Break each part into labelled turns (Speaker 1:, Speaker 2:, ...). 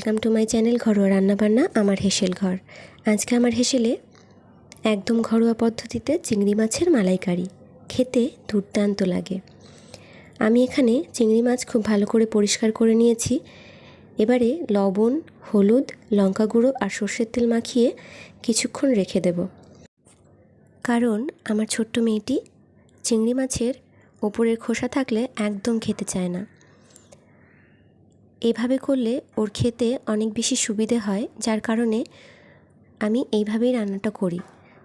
Speaker 1: Welcome to my channel ঘরোয়া রান্নাবান্না, আমার হেসেল ঘর। আজকে আমার হেসেলে একদম ঘরোয়া পদ্ধতিতে চিংড়ি মাছের মালাইকারি। খেতে দুর্দান্ত লাগে। আমি এখানে চিংড়ি মাছ খুব ভালো করে পরিষ্কার করে নিয়েছি। এবারে লবণ, হলুদ, লঙ্কা গুঁড়ো আর সর্ষের তেল মাখিয়ে কিছুক্ষণ রেখে দেব। কারণ আমার ছোট্ট মেয়েটি চিংড়ি মাছের ওপরের খোসা থাকলে একদম খেতে চায় না। এভাবে করলে ওর খেতে অনেক বেশি সুবিধে হয়, যার কারণে আমি এইভাবেই রান্নাটা করি।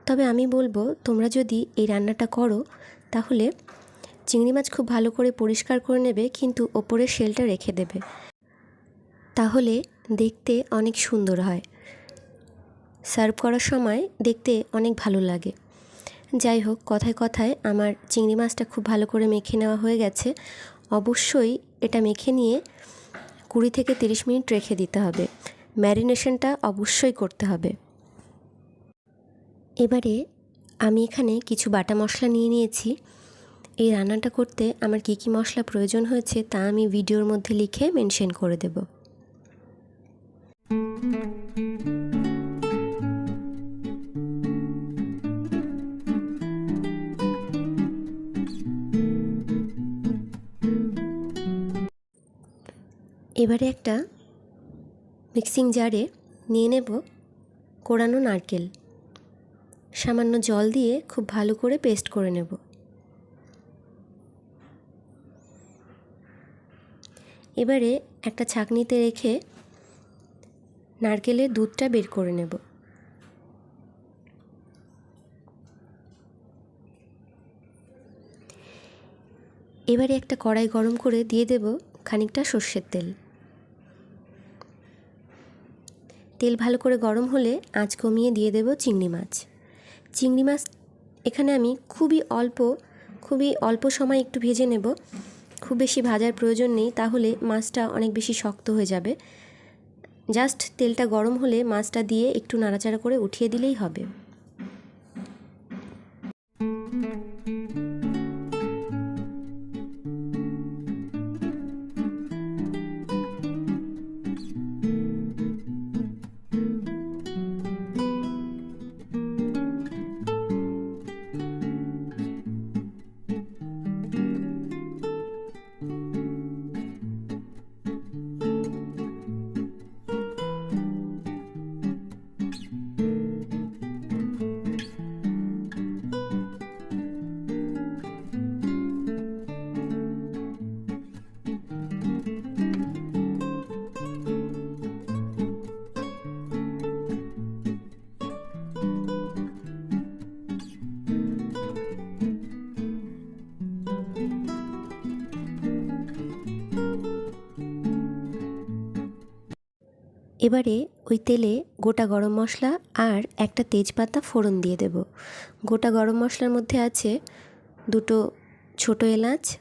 Speaker 1: তবে আমি বলব, তোমরা যদি এই রান্নাটা করো, তাহলে চিংড়ি মাছ খুব ভালো করে পরিষ্কার করে নেবে, কিন্তু ওপরের শেলটা রেখে দেবে। তাহলে দেখতে অনেক সুন্দর হয়। সার্ভ করার সময় দেখতে অনেক ভালো লাগে। যাই হোক, কথায় কথায় আমার চিংড়ি মাছটা খুব ভালো করে মেখে নেওয়া হয়ে গেছে। অবশ্যই এটা মেখে নিয়ে কুড়ি থেকে তিরিশ মিনিট রেখে দিতে হবে। ম্যারিনেশনটা অবশ্যই করতে হবে। এবারে আমি এখানে কিছু বাটা মশলা নিয়ে নিয়েছি। এই রান্নাটা করতে আমার কী কী মশলা প্রয়োজন হয়েছে তা আমি ভিডিওর মধ্যে লিখে মেনশন করে দেব। এবারে একটা মিক্সিং জারে নিয়ে নেব কোড়ানো নারকেল। সামান্য জল দিয়ে খুব ভালো করে পেস্ট করে নেব। এবারে একটা ছাঁকনিতে রেখে নারকেলের দুধটা বের করে নেব। এবারে একটা কড়াই গরম করে দিয়ে দেব খানিকটা সর্ষের তেল। তেল ভালো করে গরম হলে আঁচ কমিয়ে দিয়ে দেব চিংড়ি মাছ। চিংড়ি মাছ এখানে আমি খুবই অল্প খুবই অল্প সময় একটু ভেজে নেব। খুব বেশি ভাজার প্রয়োজন নেই, তাহলে মাছটা অনেক বেশি শক্ত হয়ে যাবে। জাস্ট তেলটা গরম হলে মাছটা দিয়ে একটু নাড়াচাড়া করে উঠিয়ে দিলেই হবে। এবারে ওই তেলে গোটা গরম মশলা আর একটা তেজপাতা ফোড়ন দিয়ে দেব। গোটা গরম মশলার মধ্যে আছে দুটো ছোটো এলাচ,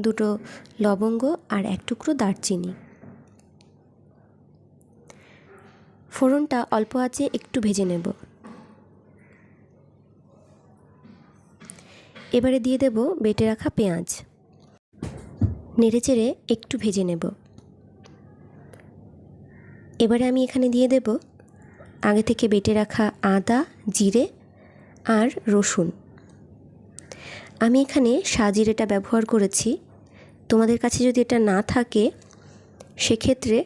Speaker 1: দুটো লবঙ্গ আর এক টুকরো দারচিনি। ফোড়নটা অল্প আছে একটু ভেজে নেব। এবারে দিয়ে দেব বেটে রাখা পেঁয়াজ। নেড়েচেড়ে একটু ভেজে নেব। এবারে আমি এখানে দিয়ে দেব আগে থেকে বেটে রাখা আদা, জিরে আর রসুন। আমি এখানে সাজিরেটা ব্যবহার করেছি। তোমাদের কাছে যদি এটা না থাকে, সেক্ষেত্রে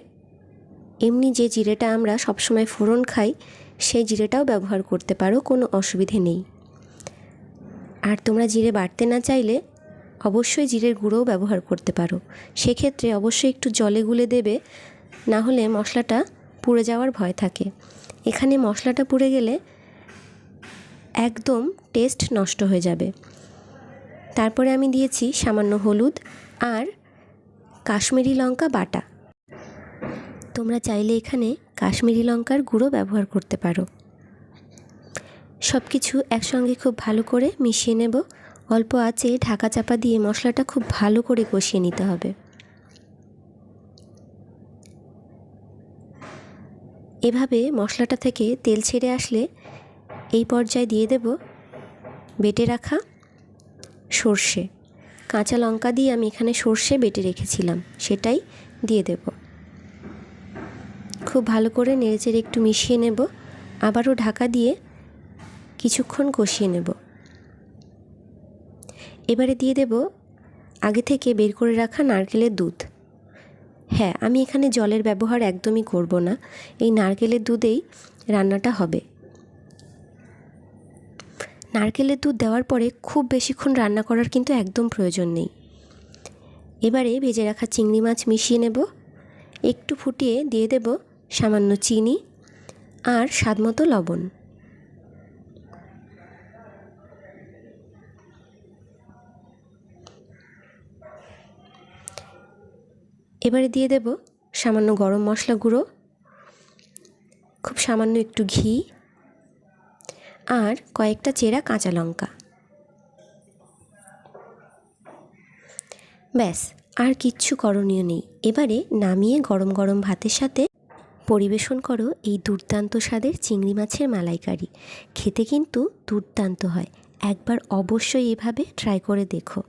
Speaker 1: এমনি যে জিরেটা আমরা সবসময় ফোড়ন খাই, সেই জিরেটাও ব্যবহার করতে পারো, কোনো অসুবিধে নেই। আর তোমরা জিরে বাড়তে না চাইলে অবশ্যই জিরের গুঁড়োও ব্যবহার করতে পারো। সেক্ষেত্রে অবশ্যই একটু জলে গুলে দেবে না হলে মশলাটা পুড়ে যাওয়ার ভয় থাকে। এখানে মশলাটা পুড়ে গেলে একদম টেস্ট নষ্ট হয়ে যাবে। তারপরে আমি দিয়েছি সামান্য হলুদ আর কাশ্মীরি লঙ্কা বাটা। তোমরা চাইলে এখানে কাশ্মীরি লঙ্কার গুঁড়ো ব্যবহার করতে পারো। সব কিছু একসঙ্গে খুব ভালো করে মিশিয়ে নেব। অল্প আঁচে ঢাকা চাপা দিয়ে মশলাটা খুব ভালো করে কষিয়ে নিতে হবে। এভাবে মশলাটা থেকে তেল ছেড়ে আসলে এই পর্যায়ে দিয়ে দেব বেটে রাখা সর্ষে। কাঁচা লঙ্কা দিয়ে আমি এখানে সর্ষে বেটে রেখেছিলাম, সেটাই দিয়ে দেব। খুব ভালো করে নেড়েচেড়ে একটু মিশিয়ে নেব, আবারও ঢাকা দিয়ে কিছুক্ষণ কষিয়ে নেব। এবারে দিয়ে দেব আগে থেকে বের করে রাখা নারকেলের দুধ। হ্যাঁ আমি এখানে জলের ব্যবহার একদমই করব না। এই নারকেলের দুধেই রান্নাটা হবে। নারকেলের দুধ দেওয়ার পরে খুব বেশিক্ষণ রান্না করার কিন্তু একদম প্রয়োজন নেই। এবারে ভেজে রাখা চিংড়ি মাছ মিশিয়ে নেব। একটু ফুটিয়ে দিয়ে দেব সামান্য চিনি আর স্বাদমতো লবণ। এবারে দিয়ে দেব সামান্য গরম মশলা গুঁড়ো, খুব সামান্য একটু ঘি আর কয়েকটা চেরা কাঁচা লঙ্কা। ব্যাস, আর কিচ্ছু করণীয় নেই। এবারে নামিয়ে গরম গরম ভাতের সাথে পরিবেশন করো এই দুর্দান্ত স্বাদের চিংড়ি মাছের মালাইকারি। খেতে কিন্তু দুর্দান্ত হয়। একবার অবশ্যই এভাবে ট্রাই করে দেখো।